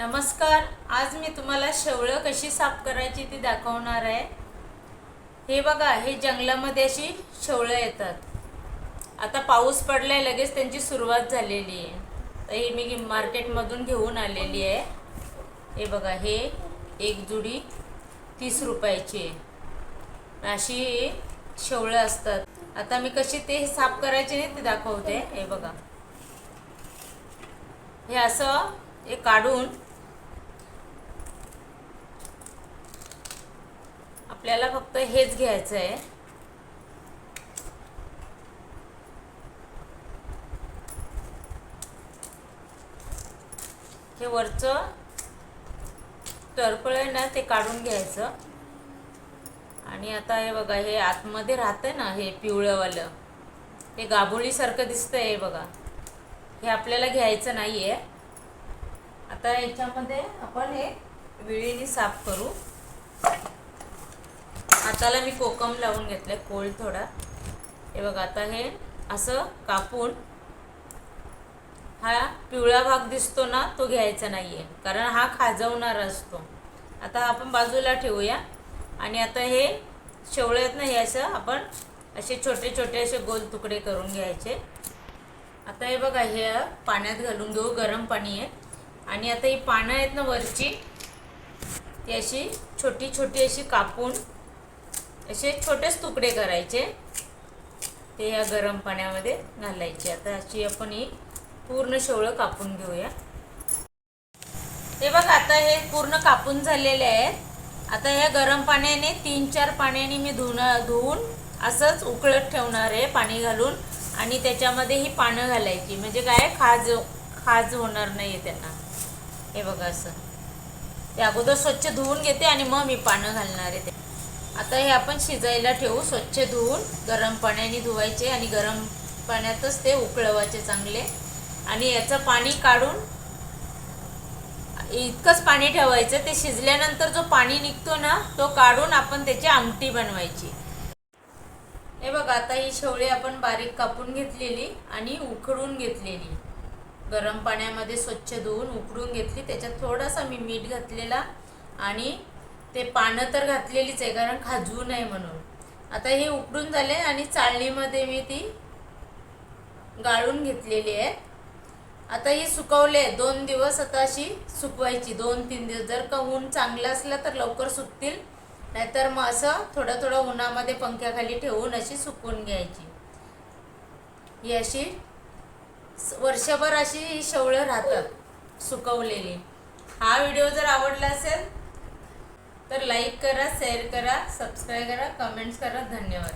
नमस्कार आज मी तुम्हाला शेवळं कशी साफ करायची ती दाखवणार आहे. हे बघा हे जंगलामध्ये अशी शेवळं येतात. आता पाऊस पडलाय लगेच त्यांची सुरुवात झालेली आहे. तर ही मी मार्केटमधून घेऊन आलेली आहे. हे बघा हे एक जुडी तीस रुपयाची आहे. अशी शेवळं असतात. आता मी कशी ते साफ करायचे नाही ते दाखवते. हे बघा. हे असं हे काढून आपल्याला फक्त हेच घ्यायचं आहे. हे वरचं टरफळ आहे ना ते काढून घ्यायचं. आणि आता हे बघा हे आतमध्ये राहतंय ना हे पिवळंवालं हे गाभोळीसारखं दिसतंय हे बघा. हे आपल्याला घ्यायचं नाही आहे आता याच्यामध्ये आपण हे विळीने साफ करू. हाताला मी कोकम लावून घेतलं कोळ थोडा. हे बघा आता हे असं कापून हा पिवळा भाग दिसतो ना तो घ्यायचा नाही आहे कारण हा खाजवणारा असतो. आता आपण बाजूला ठेवूया. आणि आता हे शेवळ्यात ना हे असं आपण असे छोटे छोटे असे गोल तुकडे करून घ्यायचे. आता हे बघा हे पाण्यात घालून घेऊ गरम पाणी आहे. आणि आता ही पानं आहेत ना वरची ती अशी छोटी छोटी अशी कापून असे छोटेच तुकडे करायचे. ते या गरम पाण्यामध्ये घालायचे. आता अशी आपण ही पूर्ण शेवळं कापून घेऊया. हे बघ आता हे पूर्ण कापून झालेले आहेत. आता ह्या गरम पाण्याने तीन चार पाण्याने मी धुण धुवून असंच उकळत ठेवणार आहे पाणी घालून. आणि त्याच्यामध्ये ही पानं घालायची. म्हणजे काय? खाज खाज होणार नाही आहे त्यांना. हे बघा असं. ते अगोदर स्वच्छ धुवून घेते आणि मग मी पानं घालणार आहे ते. आता हे आपण शिजायला ठेवू स्वच्छ धुवून गरम पाण्याने धुवायचे आणि गरम पाण्यातच ते उकळवायचे चांगले. आणि याचं पाणी काढून इतकंच पाणी ठेवायचं ते शिजल्यानंतर जो पाणी निघतो ना तो काढून आपण त्याची आमटी बनवायची. हे बघा आता ही शेवळी आपण बारीक कापून घेतलेली आणि उकळून घेतलेली. गरम पाण्यामध्ये स्वच्छ धुवून उकळून घेतली त्याच्यात थोडासा मी मीठ घातलेला आणि ते पानं तर घातलेलीच आहे कारण खाजवू नये म्हणून. आता हे उकडून झाले आणि चाळणीमध्ये मी ती गाळून घेतलेली आहे. आता ही सुकवले दोन दिवस आता अशी सुकवायची दोन तीन दिवस. जर का ऊन चांगलं असलं तर लवकर सुकतील नाहीतर मग असं थोडं थोडं उन्हामध्ये पंख्याखाली ठेवून अशी सुकवून घ्यायची. ही अशी वर्षभर अशी ही शेवळं राहतात सुकवलेली. हा व्हिडिओ जर आवडला असेल तर लाईक करा शेअर करा सबस्क्राईब करा कमेंट्स करा. धन्यवाद.